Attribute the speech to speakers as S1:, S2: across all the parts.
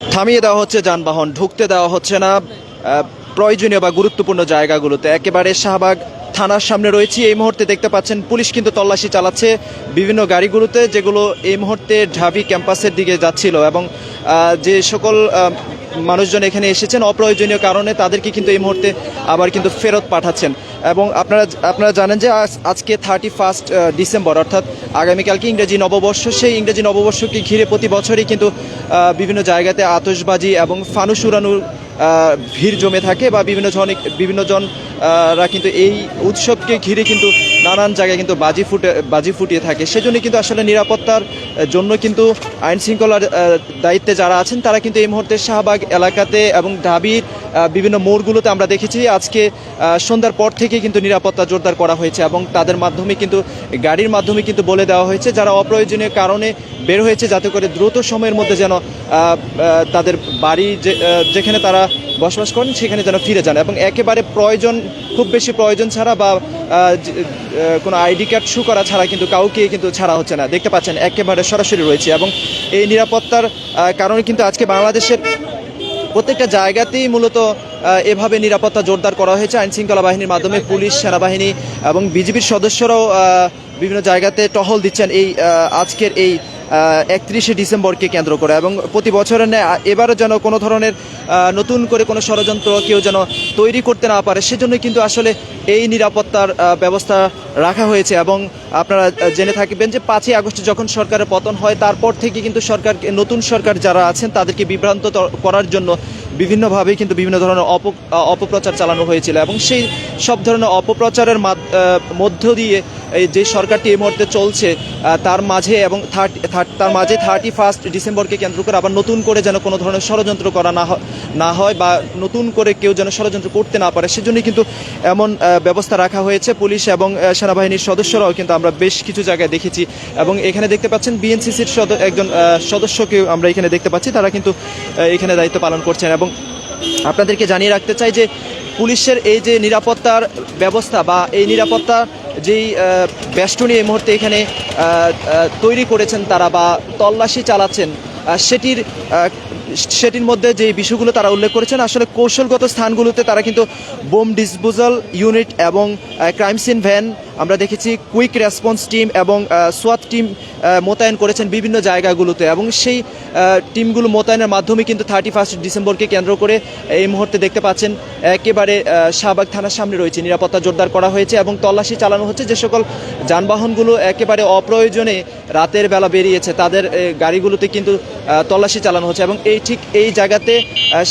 S1: থামিয়ে দেওয়া হচ্ছে যানবাহন, ঢুকতে দেওয়া হচ্ছে না। প্রয়োজনীয় বা গুরুত্বপূর্ণ জায়গাগুলোতে একেবারে শাহবাগ থানার সামনে রয়েছি। এই মুহূর্তে দেখতে পাচ্ছেন পুলিশ কিন্তু তল্লাশি চালাচ্ছে বিভিন্ন গাড়িগুলোতে, যেগুলো এই মুহূর্তে ঢাবি ক্যাম্পাসের দিকে যাচ্ছিল এবং যে সকল মানুষজন এখানে এসেছেন অপ্রয়োজনীয় কারণে তাদেরকে কিন্তু এই মুহূর্তে আবার কিন্তু ফেরত পাঠাচ্ছেন। এবং আপনারা আপনারা জানেন যে আজ- আজকে থার্টি ফার্স্ট ডিসেম্বর, অর্থাৎ আগামীকালকে ইংরেজি নববর্ষ, সেই ইংরেজি নববর্ষকে ঘিরে প্রতি বছরই কিন্তু বিভিন্ন জায়গাতে আতশবাজি এবং ফানুস উড়ানোর ভিড় জমে থাকে বা বিভিন্ন জন, বিভিন্ন জনরা কিন্তু এই উৎসবকে ঘিরে কিন্তু নানান জায়গায় কিন্তু বাজি ফুটে, বাজি ফুটিয়ে থাকে। সেজন্য কিন্তু আসলে নিরাপত্তার জন্য কিন্তু আইন শৃঙ্খলার দায়িত্বে যারা আছেন, তারা কিন্তু এই মুহূর্তে শাহবাগ এলাকাতে এবং ঢাবির বিভিন্ন মোড়গুলোতে আমরা দেখেছি। আজকে সন্ধ্যার পর থেকে কিন্তু নিরাপত্তা জোরদার করা হয়েছে এবং তাদের মাধ্যমে কিন্তু, গাড়ির মাধ্যমে কিন্তু বলে দেওয়া হয়েছে, যারা অপ্রয়োজনীয় কারণে বের হয়েছে, যাতে করে দ্রুত সময়ের মধ্যে যেন তাদের বাড়ি যেখানে তারা বসবাস করেন, সেখানে যেন ফিরে যান এবং একেবারে প্রয়োজন, খুব বেশি প্রয়োজন ছাড়া বা কোনো আইডি কার্ড শু করা ছাড়া কিন্তু কাউকে কিন্তু ছাড়া হচ্ছে না। দেখতে পাচ্ছেন, একেবারে সরাসরি রয়েছে এবং এই নিরাপত্তার কারণে কিন্তু আজকে বাংলাদেশের প্রত্যেকটা জায়গাতেই মূলত এভাবে নিরাপত্তা জোরদার করা হয়েছে আইন শৃঙ্খলা বাহিনীর মাধ্যমে, পুলিশ, সেনাবাহিনী এবং বিজেপির সদস্যরাও বিভিন্ন জায়গাতে টহল দিচ্ছেন এই আজকের এই একত্রিশে ডিসেম্বরকে কেন্দ্র করে এবং প্রতি বছরের ন্যায় এবারও যেন কোনো ধরনের নতুন করে কোনো ষড়যন্ত্র কেউ যেন তৈরি করতে না পারে সেজন্য কিন্তু আসলে এই নিরাপত্তার ব্যবস্থা রাখা হয়েছে এবং আপনারা জেনে থাকবেন যে পাঁচই আগস্ট যখন সরকারের পতন হয়, তারপর থেকে কিন্তু সরকার নতুন সরকার যারা আছেন, তাদেরকে বিভ্রান্ত করার জন্য বিভিন্নভাবেই কিন্তু বিভিন্ন ধরনের অপ অপপ্রচার চালানো হয়েছিল এবং সেই সব ধরনের অপপ্রচারের মাধ- মধ্য দিয়ে এই যে সরকারটি এই মুহূর্তে চলছে তার মাঝে এবং থার্টি তার মাঝে থার্টি ফার্স্ট ডিসেম্বরকে কেন্দ্র করে আবার নতুন করে যেন কোনো ধরনের ষড়যন্ত্র করা না না হয় বা নতুন করে কেউ যেন ষড়যন্ত্র করতে না পারে, সেজন্যই কিন্তু এমন ব্যবস্থা রাখা হয়েছে পুলিশ এবং সেনাবাহিনীর সদস্যরাও কিন্তু আমরা বেশ কিছু জায়গায় দেখেছি এবং এখানে দেখতে পাচ্ছেন বিএনসিসির একজন সদস্যকেও আমরা এখানে দেখতে পাচ্ছি। তারা কিন্তু এখানে দায়িত্ব পালন করছেন এবং আপনাদেরকে জানিয়ে রাখতে চাই যে পুলিশের এই যে নিরাপত্তার ব্যবস্থা বা এই নিরাপত্তা যেই বেষ্টনী এই মুহূর্তে এখানে তৈরি করেছেন তারা বা তল্লাশি চালাচ্ছেন সেটির সেটির মধ্যে যে বিষয়গুলো তারা উল্লেখ করেছেন, আসলে কৌশলগত স্থানগুলোতে তারা কিন্তু বোম ডিসপোজাল ইউনিট এবং ক্রাইম সিন ভ্যান, আমরা দেখেছি কুইক রেসপন্স টিম এবং সোয়াত টিম মোতায়েন করেছেন বিভিন্ন জায়গাগুলোতে এবং সেই টিমগুলো মোতায়েনের মাধ্যমে কিন্তু থার্টি ফার্স্ট ডিসেম্বরকে কেন্দ্র করে এই মুহূর্তে দেখতে পাচ্ছেন, একেবারে শাহবাগ থানার সামনে রয়েছে। নিরাপত্তা জোরদার করা হয়েছে এবং তল্লাশি চালানো হচ্ছে। যে সকল যানবাহনগুলো একেবারে অপ্রয়োজনে রাতের বেলা বেরিয়েছে, তাদের গাড়িগুলোতে কিন্তু তল্লাশি চালানো হচ্ছে এবং এই ঠিক এই জায়গাতে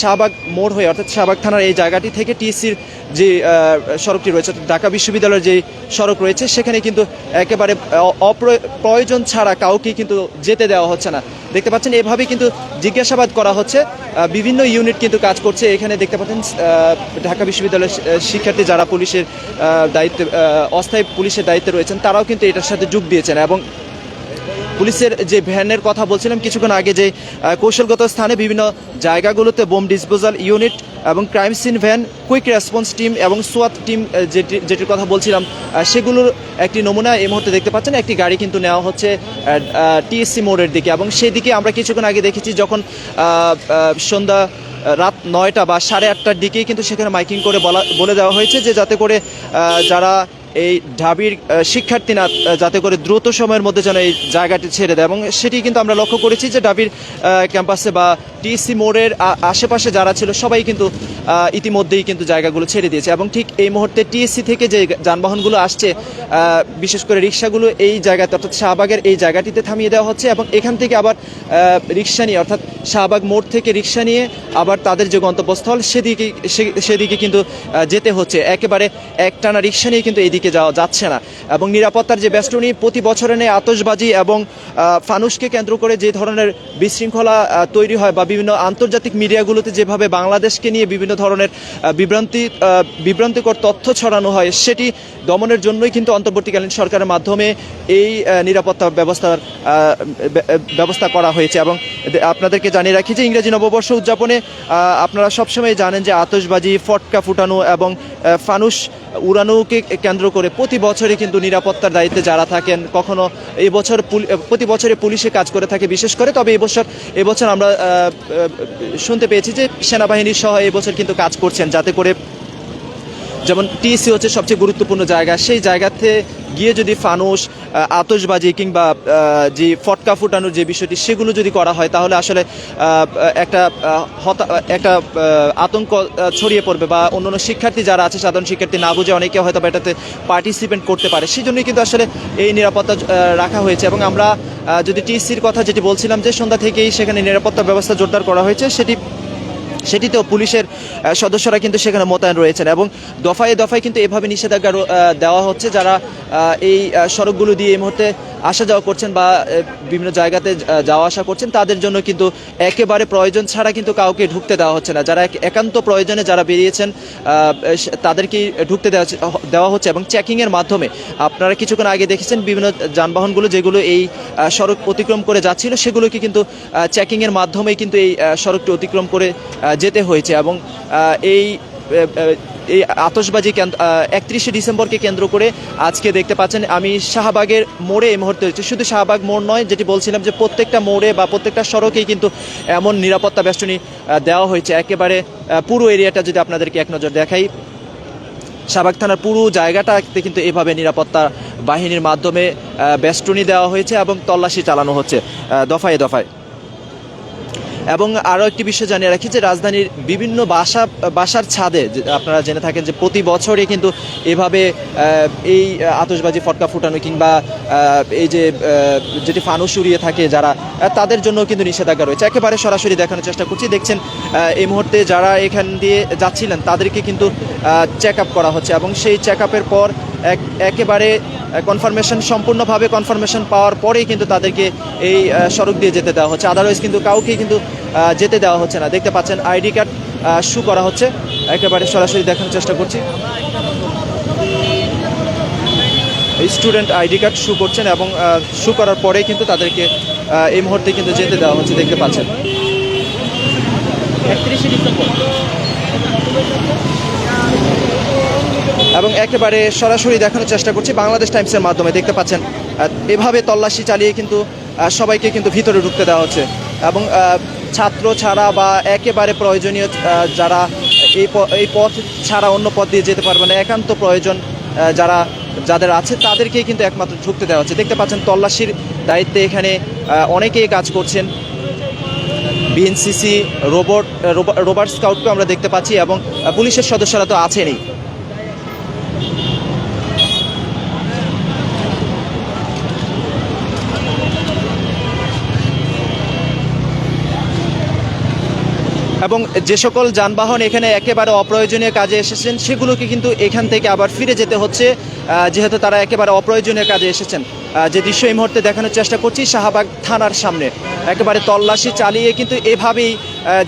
S1: শাহবাগ মোড় হয়ে, অর্থাৎ শাহবাগ থানার এই জায়গাটি থেকে টিএসসির যে সড়কটি রয়েছে ঢাকা বিশ্ববিদ্যালয়ের যে সড়ক রয়েছে, সেখানে কিন্তু একেবারে প্রয়োজন ছাড়া কাউকে কিন্তু যেতে দেওয়া হচ্ছে না। দেখতে পাচ্ছেন, এভাবে কিন্তু জিজ্ঞাসাবাদ করা হচ্ছে বিভিন্ন ইউনিট কিন্তু কাজ করছে। এখানে দেখতে পাচ্ছেন ঢাকা বিশ্ববিদ্যালয়ের শিক্ষার্থী যারা পুলিশের দায়িত্বে অস্থায়ী পুলিশের দায়িত্বে রয়েছেন, তারাও কিন্তু এটার সাথে যোগ দিয়েছেন এবং পুলিশের যে ভ্যানের কথা বলছিলাম, কিছুক্ষণ আগে যে কৌশলগত স্থানে বিভিন্ন জায়গাগুলোতে বোম ডিসপোজাল ইউনিট এবং crime scene van quick response team এবং সোয়াত টিম যেটি, যেটির কথা বলছিলাম সেগুলোর একটি নমুনা এই মুহূর্তে দেখতে পাচ্ছেন। একটি গাড়ি কিন্তু নেওয়া হচ্ছে টিএসসি মোড়ের দিকে এবং সেই দিকে আমরা কিছুক্ষণ আগে দেখেছি যখন সন্ধ্যা রাত নয়টা বা সাড়ে আটটার দিকেই কিন্তু সেখানে মাইকিং করে বলা, বলে দেওয়া হয়েছে যে যাতে করে যারা এই ঢাবির আহ, শিক্ষার্থী না যাতে করে দ্রুত সময়ের মধ্যে যেন এই জায়গাটি ছেড়ে দেয়। এবং সেটি কিন্তু আমরা লক্ষ্য করেছি যে ঢাবির ক্যাম্পাসে বা টিএসসি মোড়ের আশেপাশে যারা ছিল সবাই কিন্তু ইতিমধ্যেই কিন্তু জায়গাগুলো ছেড়ে দিয়েছে। এবং ঠিক এই মুহূর্তে টিএসসি থেকে যে যানবাহনগুলো আসছে বিশেষ করে রিক্সাগুলো এই জায়গাতে অর্থাৎ শাহবাগের এই জায়গাটিতে থামিয়ে দেওয়া হচ্ছে এবং এখান থেকে আবার রিক্সা নিয়ে অর্থাৎ শাহবাগ মোড় থেকে রিক্সা নিয়ে আবার তাদের যে গন্তব্যস্থল সেদিকে সেদিকে কিন্তু যেতে হচ্ছে। একেবারে একটানা রিক্সা নিয়ে কিন্তু এইদিকে যাওয়া যাচ্ছে না। এবং নিরাপত্তার যে বেষ্টনী প্রতি বছরে নেই আতশবাজি এবং ফানুসকে কেন্দ্র করে যে ধরনের বিশৃঙ্খলা তৈরি হয় বা বিভিন্ন আন্তর্জাতিক মিডিয়াগুলোতে যেভাবে বাংলাদেশকে নিয়ে বিভিন্ন ধরনের বিভ্রান্তি বিভ্রান্তিকর তথ্য ছড়ানো হয়, সেটি দমনের জন্যই কিন্তু অন্তর্বর্তীকালীন সরকারের মাধ্যমে এই নিরাপত্তা ব্যবস্থার ব্যবস্থা করা হয়েছে। এবং আপনাদেরকে জানিয়ে রাখি যে ইংরেজি নববর্ষ উদযাপনে আপনারা সবসময় জানেন যে আতশবাজি, ফটকা ফুটানো এবং ফানুস উড়ানোকে কেন্দ্র করে প্রতি বছরই কিন্তু নিরাপত্তার দায়িত্বে যারা থাকেন, কখনো এই বছর পুলি- প্রতি বছরে পুলিশে কাজ করে থাকে, বিশেষ করে তবে এবছর এবছর আমরা শুনতে পেয়েছি যে সেনাবাহিনীর সহ এবছর কিন্তু কাজ করছেন, যাতে করে যেমন টিসি হচ্ছে সবচেয়ে গুরুত্বপূর্ণ জায়গা। সেই জায়গাতে গিয়ে যদি ফানুস আহ, আতশবাজি কিংবা যে ফটকা ফুটানোর যে বিষয়টি সেগুলো যদি করা হয় তাহলে আসলে একটা হতা- একটা আতঙ্ক ছড়িয়ে পড়বে বা অন্যান্য শিক্ষার্থী যারা আছে সাধারণ শিক্ষার্থী না বুঝে অনেকে হয়তো বা এটাতে পার্টিসিপেট করতে পারে। সেই জন্যই কিন্তু আসলে এই নিরাপত্তা রাখা হয়েছে এবং আমরা যদি টিসির কথা যেটি বলছিলাম যে সন্ধ্যা থেকেই সেখানে নিরাপত্তা ব্যবস্থা জোরদার করা হয়েছে সেটি সেটিতেও পুলিশের সদস্যরা কিন্তু সেখানে মোতায়েন রয়েছেন এবং দফায় দফায় কিন্তু এভাবে নিষেধাজ্ঞা দেওয়া হচ্ছে যারা এই সড়কগুলো দিয়ে এই মুহূর্তে আসা যাওয়া করছেন বা বিভিন্ন জায়গাতে যাওয়া আসা করছেন, তাদের জন্য কিন্তু একেবারে প্রয়োজন ছাড়া কিন্তু কাউকে ঢুকতে দেওয়া হচ্ছে না। যারা এক- একান্ত প্রয়োজনে যারা বেরিয়েছেন তাদেরকেই ঢুকতে দেওয়া দেওয়া হচ্ছে এবং চেকিংয়ের মাধ্যমে আপনারা কিছুক্ষণ আগে দেখেছেন বিভিন্ন যানবাহনগুলো যেগুলো এই সড়ক অতিক্রম করে যাচ্ছিল, সেগুলোকে কিন্তু চেকিংয়ের মাধ্যমেই কিন্তু এই সড়কটি অতিক্রম করে যেতে হয়েছে এবং এই এই আতসবাজি একত্রিশে ডিসেম্বরকে কেন্দ্র করে আজকে দেখতে পাচ্ছেন আমি শাহবাগের মোড়ে এই মুহূর্তে রয়েছে। শুধু শাহবাগ মোড় নয়, যেটি বলছিলাম যে প্রত্যেকটা মোড়ে বা প্রত্যেকটা সড়কেই কিন্তু এমন নিরাপত্তা বেষ্টনী দেওয়া হয়েছে। একেবারে পুরো এরিয়াটা যদি আপনাদেরকে এক নজর দেখাই, শাহবাগ থানার পুরো জায়গাটাতে কিন্তু এভাবে নিরাপত্তা বাহিনীর মাধ্যমে বেষ্টনী দেওয়া হয়েছে এবং তল্লাশি চালানো হচ্ছে দফায় দফায়। এবং আরও একটি বিষয় জানিয়ে রাখি যে রাজধানীর বিভিন্ন বাসা, বাসার ছাদে আপনারা জেনে থাকেন যে প্রতি বছরই কিন্তু এভাবে এই আতসবাজি ফটকা ফুটানো কিংবা এই যে যেটি ফানুস উড়িয়ে থাকে যারা তাদের জন্য কিন্তু নিষেধাজ্ঞা রয়েছে। একেবারে সরাসরি দেখানোর চেষ্টা করছি। দেখছেন এই মুহূর্তে যারা এখান দিয়ে যাচ্ছিলেন তাদেরকে কিন্তু চেক করা হচ্ছে এবং সেই চেক পর এক, একেবারে কনফার্মেশন সম্পূর্ণভাবে কনফার্মেশন পাওয়ার পরেই কিন্তু তাদেরকে এই সড়ক দিয়ে যেতে দেওয়া হচ্ছে। আদারওয়াইজ কিন্তু কাউকে কিন্তু যেতে দেওয়া হচ্ছে না। দেখতে পাচ্ছেন আইডি কার্ড শু করা হচ্ছে। একেবারে সরাসরি দেখানোর চেষ্টা করছি। স্টুডেন্ট আইডি কার্ড শু করছেন এবং শু করার পরেই কিন্তু তাদেরকে এই মুহূর্তে কিন্তু যেতে দেওয়া হচ্ছে, দেখতে পাচ্ছেন।
S2: একত্রিশে ডিসেম্বর।
S1: এবং একেবারে সরাসরি দেখানোর চেষ্টা করছি বাংলাদেশ টাইমসের মাধ্যমে। দেখতে পাচ্ছেন এভাবে তল্লাশি চালিয়ে কিন্তু সবাইকে কিন্তু ভিতরে ঢুকতে দেওয়া হচ্ছে। এবং ছাত্র ছাড়া বা একেবারে প্রয়োজনীয় যারা এই এই পথ ছাড়া অন্য পথ দিয়ে যেতে পারবে না, একান্ত প্রয়োজন যারা, যাদের আছে, তাদেরকেই কিন্তু একমাত্র ঢুকতে দেওয়া হচ্ছে। দেখতে পাচ্ছেন, তল্লাশির দায়িত্বে এখানে অনেকেই কাজ করছেন। বিএনসিসি, রোবট, রোবা- রোবট স্কাউটকেও আমরা দেখতে পাচ্ছি এবং পুলিশের সদস্যরা তো আছেনই। এবং যে সকল যানবাহন এখানে একেবারে অপ্রয়োজনীয় কাজে এসেছেন, সেগুলোকে কিন্তু এখান থেকে আবার ফিরে যেতে হচ্ছে যেহেতু তারা একেবারে অপ্রয়োজনীয় কাজে এসেছেন। যে দৃশ্য এই মুহূর্তে দেখানোর চেষ্টা করছি, শাহবাগ থানার সামনে। একেবারে তল্লাশি চালিয়ে কিন্তু এভাবেই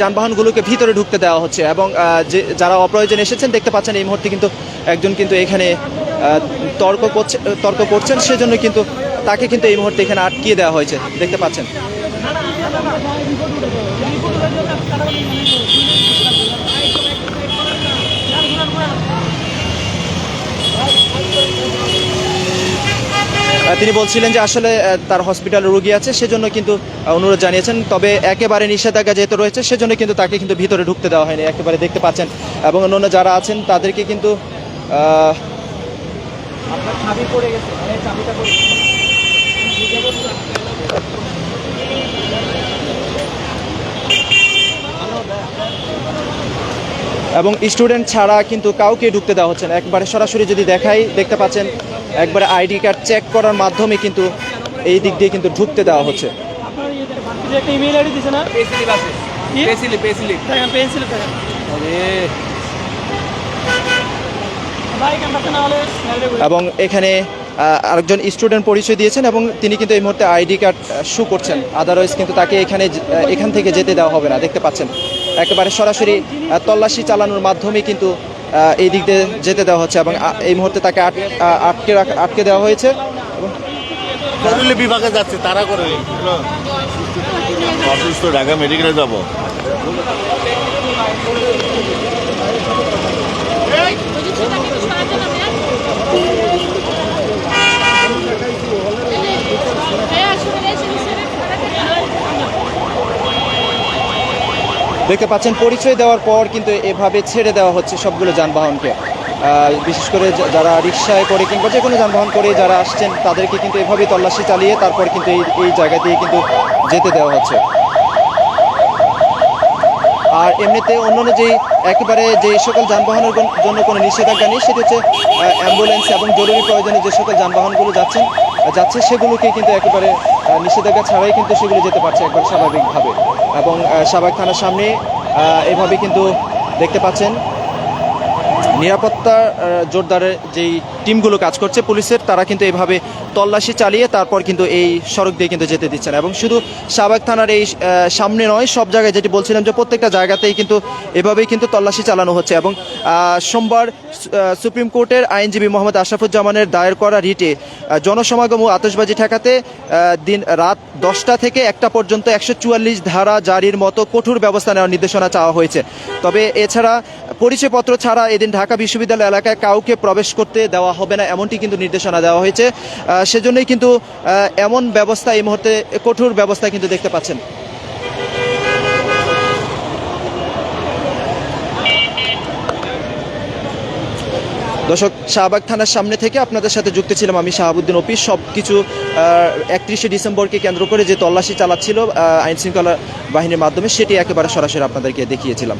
S1: যানবাহনগুলোকে ভিতরে ঢুকতে দেওয়া হচ্ছে এবং যে, যারা অপ্রয়োজনে এসেছেন, দেখতে পাচ্ছেন এই মুহূর্তে কিন্তু একজন কিন্তু এখানে তর্ক করছে, তর্ক করছেন, সেজন্য কিন্তু তাকে কিন্তু এই মুহূর্তে এখানে আটকিয়ে দেওয়া হয়েছে। দেখতে পাচ্ছেন। তিনি বলছিলেন যে আসলে তার হসপিটালে রুগী আছে, সেজন্য কিন্তু অনুরোধ জানিয়েছেন। তবে একেবারে নিষেধাজ্ঞা যেহেতু রয়েছে, সেজন্য কিন্তু তাকে কিন্তু ভিতরে ঢুকতে দেওয়া হয়নি, একেবারে দেখতে পাচ্ছেন। এবং অন্যান্য যারা আছেন, তাদেরকে কিন্তু আপনার চাবি পড়ে গেছে পড়ে এবং স্টুডেন্ট ছাড়া কিন্তু কাউকে ঢুকতে দেওয়া হচ্ছে না। একবারে সরাসরি যদি দেখাই দেখতে পাচ্ছেন একবারে আইডি কার্ড চেক করার মাধ্যমে কিন্তু এই দিক দিয়ে কিন্তু ঢুকতে দেওয়া হচ্ছে। এবং এখানে আরেকজন স্টুডেন্ট পরিচয় দিয়েছেন এবং তিনি কিন্তু এই মুহূর্তে আইডি কার্ড শু করছেন। আদারওয়াইজ কিন্তু তাকে এখানে এখান থেকে যেতে দেওয়া হবে না। দেখতে পাচ্ছেন। একেবারে সরাসরি তল্লাশি চালানোর মাধ্যমে কিন্তু এই দিক দিয়ে যেতে দেওয়া হচ্ছে এবং এই মুহূর্তে তাকে আট- আটকে আটকে দেওয়া হয়েছে। এবং
S3: বিভাগে যাচ্ছে তারা করে অসুস্থ ঢাকা মেডিকেলে যাব
S4: যদি সেটা কিছু করার জন্য
S1: দেখতে পাচ্ছেন, পরিচয় দেওয়ার পর কিন্তু এভাবে ছেড়ে দেওয়া হচ্ছে সবগুলো যানবাহনকে। বিশেষ করে যারা রিক্সায় করে কিংবা যে কোনো যানবাহন করে যারা আসছেন, তাদেরকে কিন্তু এভাবে তল্লাশি চালিয়ে তারপর কিন্তু এই এই জায়গা দিয়ে কিন্তু যেতে দেওয়া হচ্ছে। আর এমনিতে অন্যান্য যে একেবারে যে সকল যানবাহনের জন- জন্য কোনো নিষেধাজ্ঞা নেই, সেটি হচ্ছে অ্যাম্বুলেন্স এবং জরুরি প্রয়োজনে যে সকল যানবাহনগুলো যাচ্ছেন, যাচ্ছে সেগুলোকে কিন্তু একেবারে নিষেধাজ্ঞা ছাড়াই কিন্তু সেগুলো যেতে পারছে একবার স্বাভাবিকভাবে। এবং সাভাক থানার সামনে এভাবে কিন্তু দেখতে পাচ্ছেন। নিরাপত্তা জোরদারের যেই টিমগুলো কাজ করছে পুলিশের, তারা কিন্তু এভাবে তল্লাশি চালিয়ে তারপর কিন্তু এই সড়ক দিয়ে কিন্তু যেতে দিচ্ছে না। এবং শুধু শাহবাগ থানার এই সামনে নয়, সব জায়গায় যেটি বলছিলাম যে প্রত্যেকটা জায়গাতেই কিন্তু এভাবেই কিন্তু তল্লাশি চালানো হচ্ছে এবং সোমবার সুপ্রিম কোর্টের আইনজীবী মোহাম্মদ আশরাফুজ্জামানের দায়ের করা রিটে জনসমাগম ও আতশবাজি ঠেকাতে দিন রাত দশটা থেকে একটা পর্যন্ত একশো চুয়াল্লিশ ধারা জারির মতো কঠোর ব্যবস্থা নেওয়ার নির্দেশনা চাওয়া হয়েছে। তবে এছাড়া পরিচয়পত্র ছাড়া এদিন ঢাকা বিশ্ববিদ্যালয় এলাকায় কাউকে প্রবেশ করতে দেওয়া হবে না, এমনটি কিন্তু নির্দেশনা দেওয়া হয়েছে। সেজন্যই কিন্তু এমন ব্যবস্থা এই মুহূর্তে, কঠোর ব্যবস্থা কিন্তু দেখতে পাচ্ছেন। দর্শক, শাহবাগ থানার সামনে থেকে আপনাদের সাথে যুক্ত ছিলাম আমি শাহাবুদ্দিন অফিস। সব কিছু একত্রিশে ডিসেম্বরকে কেন্দ্র করে যে তল্লাশি চালাচ্ছিল আইন শৃঙ্খলা বাহিনীর মাধ্যমে, সেটি একেবারে সরাসরি আপনাদেরকে দেখিয়েছিলাম।